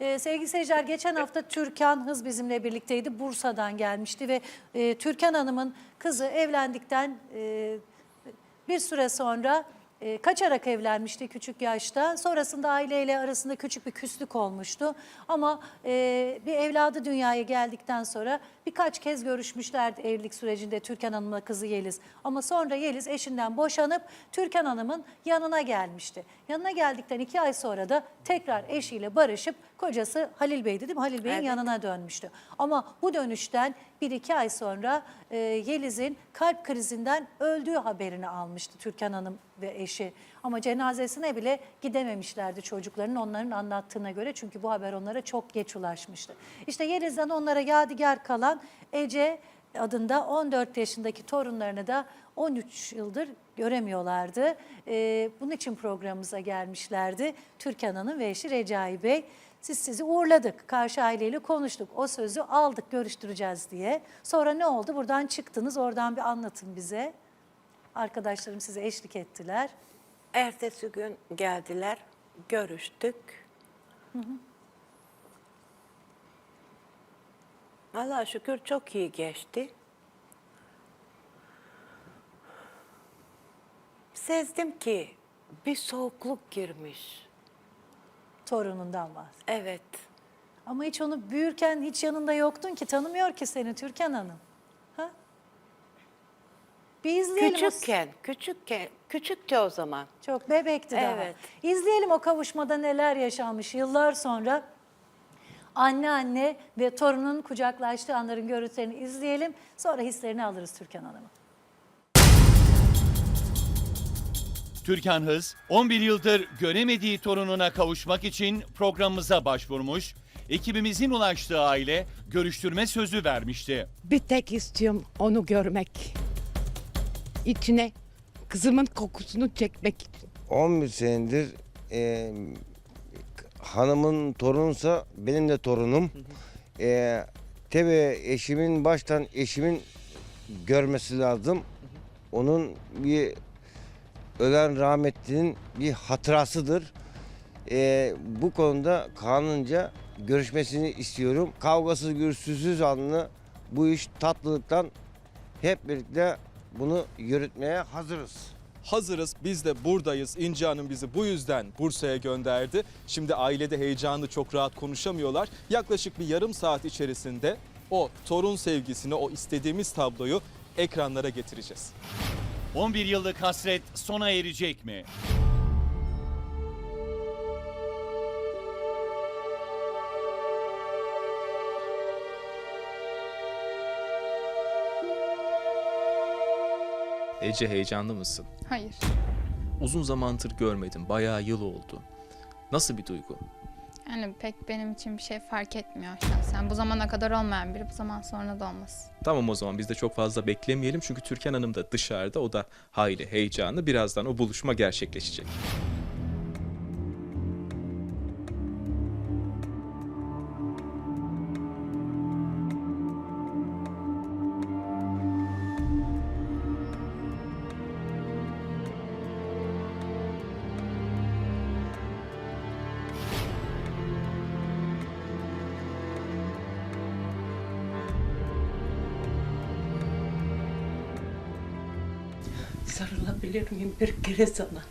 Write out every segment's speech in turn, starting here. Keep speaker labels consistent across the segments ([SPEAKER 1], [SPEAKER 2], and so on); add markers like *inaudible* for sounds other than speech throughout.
[SPEAKER 1] Ee, sevgili seyirciler geçen hafta Türkan Hız bizimle birlikteydi. Bursa'dan gelmişti ve e, Türkan Hanım'ın kızı evlendikten e, bir süre sonra e, kaçarak evlenmişti küçük yaşta. Sonrasında aileyle arasında küçük bir küslük olmuştu. Ama e, bir evladı dünyaya geldikten sonra birkaç kez görüşmüşlerdi evlilik sürecinde Türkan Hanım'la kızı Yeliz. Ama sonra Yeliz eşinden boşanıp Türkan Hanım'ın yanına gelmişti. Yanına geldikten iki ay sonra da tekrar eşiyle barışıp kocası Halil Bey'di değil mi? Halil Bey'in
[SPEAKER 2] Evet.
[SPEAKER 1] yanına dönmüştü. Ama bu dönüşten bir iki ay sonra e, Yeliz'in kalp krizinden öldüğü haberini almıştı Türkan Hanım ve eşi. Ama cenazesine bile gidememişlerdi çocukların onların anlattığına göre. Çünkü bu haber onlara çok geç ulaşmıştı. İşte Yeliz'den onlara yadigar kalan Ece adında 14 yaşındaki torunlarını da 13 yıldır göremiyorlardı. Ee, bunun için programımıza gelmişlerdi. Türkan Hanım ve eşi Recai Bey. Siz sizi uğurladık. Karşı aileyle konuştuk. O sözü aldık görüştüreceğiz diye. Sonra ne oldu? Buradan çıktınız. Oradan bir anlatın bize. Arkadaşlarım size eşlik ettiler.
[SPEAKER 2] Ertesi gün geldiler, görüştük. Allah'a şükür çok iyi geçti. Sezdim ki bir soğukluk girmiş.
[SPEAKER 1] Torunundan bahsediyor.
[SPEAKER 2] Evet.
[SPEAKER 1] Ama hiç onu büyürken hiç yanında yoktun ki. Tanımıyor ki seni Türkan Hanım. Ha? Bir izleyelim.
[SPEAKER 2] Küçükken, küçükken, küçüktü o zaman.
[SPEAKER 1] Çok bebekti daha.
[SPEAKER 2] Evet.
[SPEAKER 1] İzleyelim o kavuşmada neler yaşanmış yıllar sonra. Anne anne ve torunun kucaklaştığı anların görüntülerini izleyelim. Sonra hislerini alırız Türkan Hanım'ın.
[SPEAKER 3] Türkan Hız 11 yıldır göremediği torununa kavuşmak için programımıza başvurmuş. Ekibimizin ulaştığı aile görüştürme sözü vermişti.
[SPEAKER 4] Bir tek istiyorum onu görmek. İçine kızımın kokusunu çekmek için.
[SPEAKER 5] 11 senedir e, hanımın torununsa benim de torunum. E, tabii eşimin baştan eşimin görmesi lazım. Onun bir ölen rahmetlinin bir hatırasıdır. E, bu konuda kanunca görüşmesini istiyorum. Kavgasız gürültüsüz anlı bu iş tatlılıktan hep birlikte bunu yürütmeye hazırız.
[SPEAKER 6] Hazırız, biz de buradayız. İnci Hanım bizi bu yüzden Bursa'ya gönderdi. Şimdi ailede heyecanlı çok rahat konuşamıyorlar. Yaklaşık bir yarım saat içerisinde o torun sevgisini, o istediğimiz tabloyu ekranlara getireceğiz.
[SPEAKER 3] 11 yıllık hasret sona erecek mi?
[SPEAKER 7] Ece heyecanlı mısın?
[SPEAKER 8] Hayır.
[SPEAKER 7] Uzun zamandır görmedim. Bayağı yıl oldu. Nasıl bir duygu?
[SPEAKER 8] Yani pek benim için bir şey fark etmiyor şahsen. Bu zamana kadar olmayan biri bu zaman sonra da olmaz.
[SPEAKER 7] Tamam o zaman biz de çok fazla beklemeyelim. Çünkü Türkan Hanım da dışarıda. O da hayli heyecanlı. Birazdan o buluşma gerçekleşecek.
[SPEAKER 4] Sarılabilir miyim bir kere sana?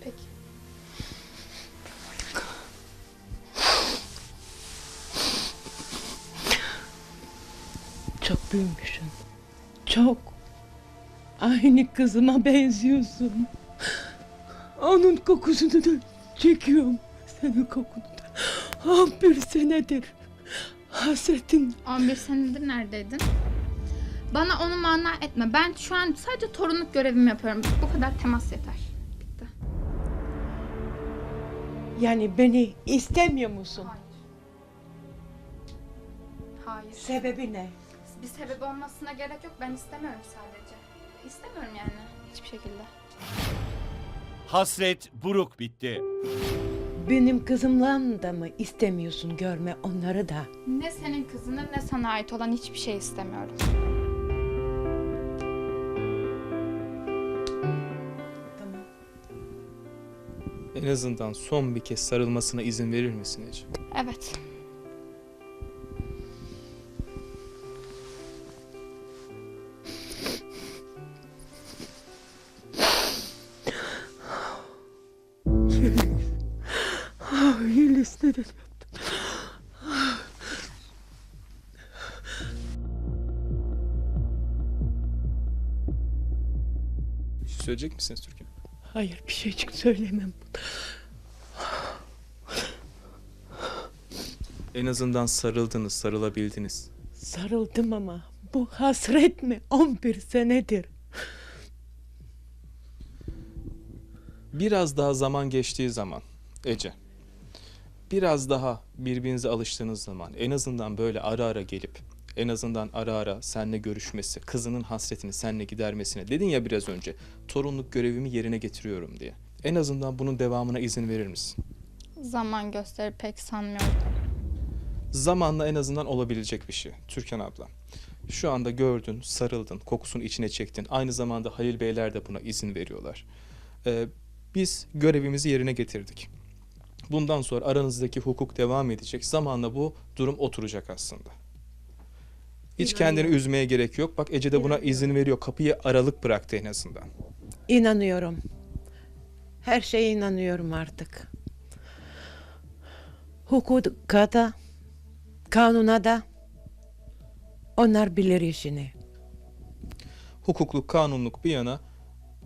[SPEAKER 8] Peki.
[SPEAKER 4] Çok büyümüşsün. Çok. Aynı kızıma benziyorsun. Onun kokusunu da çekiyorum. Senin kokunu da. 11 senedir. Hasretin
[SPEAKER 8] 11 senedir neredeydin? Bana onu mana etme. Ben şu an sadece torunluk görevimi yapıyorum. Bu kadar temas yeter. Bitti.
[SPEAKER 4] yani beni istemiyor musun?
[SPEAKER 8] Hayır. Hayır.
[SPEAKER 4] Sebebi ne?
[SPEAKER 8] Bir sebebi olmasına gerek yok. Ben istemiyorum sadece. İstemiyorum yani. Hiçbir şekilde.
[SPEAKER 3] Hasret buruk bitti.
[SPEAKER 4] Benim kızımla da mı istemiyorsun görme onları da?
[SPEAKER 8] Ne senin kızının ne sana ait olan hiçbir şey istemiyorum.
[SPEAKER 7] En azından son bir kez sarılmasına izin verir misin Ece?
[SPEAKER 8] Evet.
[SPEAKER 7] Bir şey söyleyecek misiniz Türkan?
[SPEAKER 4] Hayır bir şeycik söylemem.
[SPEAKER 7] En azından sarıldınız, sarılabildiniz.
[SPEAKER 4] Sarıldım ama bu hasret mi? 11 senedir.
[SPEAKER 7] Biraz daha zaman geçtiği zaman Ece, biraz daha birbirinize alıştığınız zaman en azından böyle ara ara gelip en azından ara ara seninle görüşmesi, kızının hasretini seninle gidermesine dedin ya biraz önce torunluk görevimi yerine getiriyorum diye. En azından bunun devamına izin verir misin?
[SPEAKER 8] Zaman gösterir pek sanmıyorum.
[SPEAKER 7] Zamanla en azından olabilecek bir şey Türkan abla. Şu anda gördün, sarıldın, kokusunu içine çektin. Aynı zamanda Halil Beyler de buna izin veriyorlar. Ee, biz görevimizi yerine getirdik. Bundan sonra aranızdaki hukuk devam edecek. Zamanla bu durum oturacak aslında. Hiç kendini üzmeye gerek yok. Bak Ece de buna izin veriyor. Kapıyı aralık bıraktı en azından.
[SPEAKER 4] İnanıyorum. Her şeye inanıyorum artık. Hukuka da, kanuna da onlar bilir işini.
[SPEAKER 7] Hukukluk, kanunluk bir yana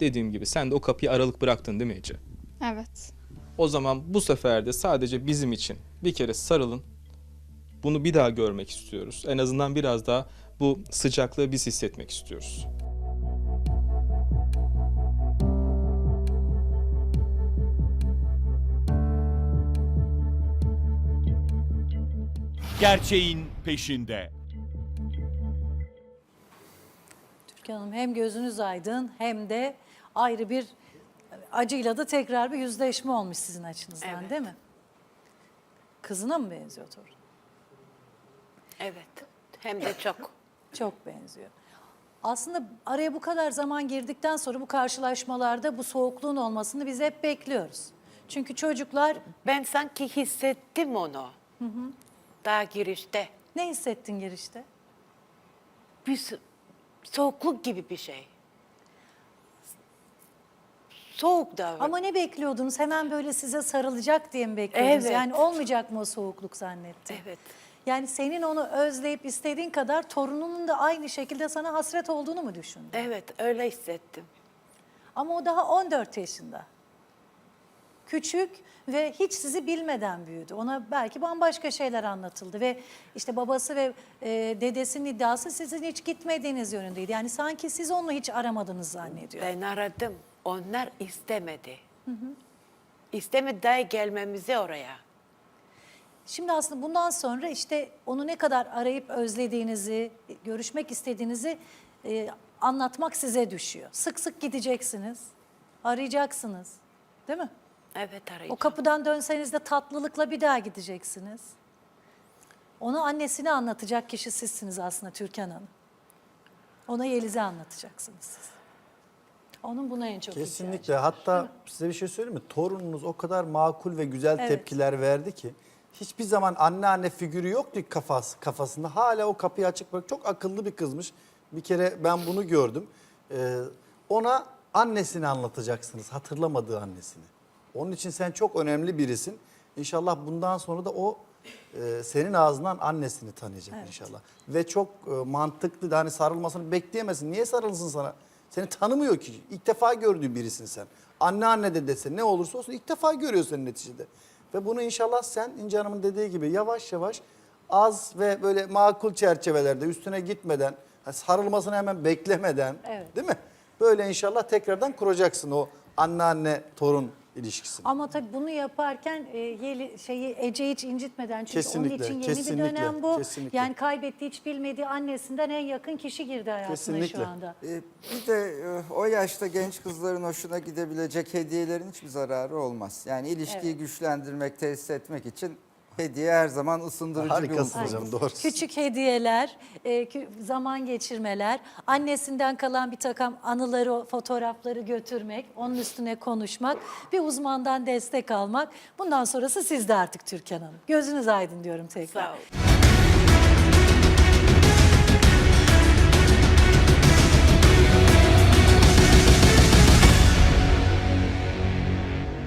[SPEAKER 7] dediğim gibi sen de o kapıyı aralık bıraktın değil mi Ece?
[SPEAKER 8] Evet.
[SPEAKER 7] O zaman bu sefer de sadece bizim için bir kere sarılın. Bunu bir daha görmek istiyoruz. En azından biraz daha bu sıcaklığı biz hissetmek istiyoruz.
[SPEAKER 3] Gerçeğin peşinde.
[SPEAKER 1] Türkan Hanım hem gözünüz aydın hem de ayrı bir acıyla da tekrar bir yüzleşme olmuş sizin açınızdan
[SPEAKER 2] Evet.
[SPEAKER 1] değil mi? Kızına mı benziyor torun?
[SPEAKER 2] Evet. Hem de çok. *laughs*
[SPEAKER 1] Çok benziyor. Aslında araya bu kadar zaman girdikten sonra bu karşılaşmalarda bu soğukluğun olmasını biz hep bekliyoruz. Çünkü çocuklar
[SPEAKER 2] Ben sanki hissettim onu. Daha girişte.
[SPEAKER 1] ne hissettin girişte?
[SPEAKER 2] Bir so- soğukluk gibi bir şey. Soğuk da.
[SPEAKER 1] Ama ne bekliyordunuz? Hemen böyle size sarılacak diye mi bekliyordunuz?
[SPEAKER 2] Evet.
[SPEAKER 1] Yani olmayacak mı o soğukluk zannettin?
[SPEAKER 2] Evet.
[SPEAKER 1] Yani senin onu özleyip istediğin kadar torununun da aynı şekilde sana hasret olduğunu mu düşündün?
[SPEAKER 2] Evet öyle hissettim.
[SPEAKER 1] Ama o daha 14 yaşında. Küçük ve hiç sizi bilmeden büyüdü. Ona belki bambaşka şeyler anlatıldı ve işte babası ve e, dedesinin iddiası sizin hiç gitmediğiniz yönündeydi. Yani sanki siz onu hiç aramadınız zannediyor.
[SPEAKER 2] Ben aradım. Onlar istemedi. İstemedi daha gelmemizi oraya.
[SPEAKER 1] Şimdi aslında bundan sonra işte onu ne kadar arayıp özlediğinizi, görüşmek istediğinizi e, anlatmak size düşüyor. Sık sık gideceksiniz, arayacaksınız. Değil mi?
[SPEAKER 2] Evet
[SPEAKER 1] O
[SPEAKER 2] arayacağım.
[SPEAKER 1] kapıdan dönseniz de tatlılıkla bir daha gideceksiniz. Onu annesine anlatacak kişi sizsiniz aslında Türkan Hanım. Ona Yeliz'e anlatacaksınız siz. Onun buna en çok ihtiyacı
[SPEAKER 9] Kesinlikle.
[SPEAKER 1] var.
[SPEAKER 9] Hatta size bir şey söyleyeyim mi? Torununuz o kadar makul ve güzel
[SPEAKER 1] Evet.
[SPEAKER 9] tepkiler verdi ki hiçbir zaman anneanne figürü yoktu kafası, kafasında. Hala o kapıyı açık bırak. Çok akıllı bir kızmış. Bir kere ben bunu gördüm. Ee, ona annesini anlatacaksınız. Hatırlamadığı annesini. Onun için sen çok önemli birisin. İnşallah bundan sonra da o e, senin ağzından annesini tanıyacak inşallah. Ve çok e, mantıklı da hani sarılmasını bekleyemezsin. Niye sarılsın sana? Seni tanımıyor ki. İlk defa gördüğü birisin sen. Anne anne de dese ne olursa olsun ilk defa görüyor seni neticede. Ve bunu inşallah sen İnce Hanım'ın dediği gibi yavaş yavaş az ve böyle makul çerçevelerde üstüne gitmeden sarılmasını hemen beklemeden
[SPEAKER 1] Evet.
[SPEAKER 9] değil mi? Böyle inşallah tekrardan kuracaksın o anneanne torun ilişkisini.
[SPEAKER 1] Ama tabii bunu yaparken e, Yeli, şeyi Ece hiç incitmeden çünkü
[SPEAKER 9] Kesinlikle,
[SPEAKER 1] onun için yeni bir
[SPEAKER 9] kesinlikle,
[SPEAKER 1] dönem bu.
[SPEAKER 9] kesinlikle.
[SPEAKER 1] Yani kaybettiği hiç bilmediği annesinden en yakın kişi girdi hayatına
[SPEAKER 9] Kesinlikle.
[SPEAKER 1] şu anda.
[SPEAKER 10] Ee, Bir de e, o yaşta genç kızların hoşuna gidebilecek hediyelerin hiçbir zararı olmaz. Yani ilişkiyi güçlendirmek, tesis etmek için Hediye her zaman ısındırıcı bir
[SPEAKER 9] Harikasın
[SPEAKER 10] unsur.
[SPEAKER 9] hocam doğru.
[SPEAKER 1] Küçük hediyeler, e, kü- zaman geçirmeler, annesinden kalan bir takım anıları, fotoğrafları götürmek, onun üstüne konuşmak, bir uzmandan destek almak. Bundan sonrası sizde artık Türkan Hanım. Gözünüz aydın diyorum tekrar.
[SPEAKER 2] Sağ ol.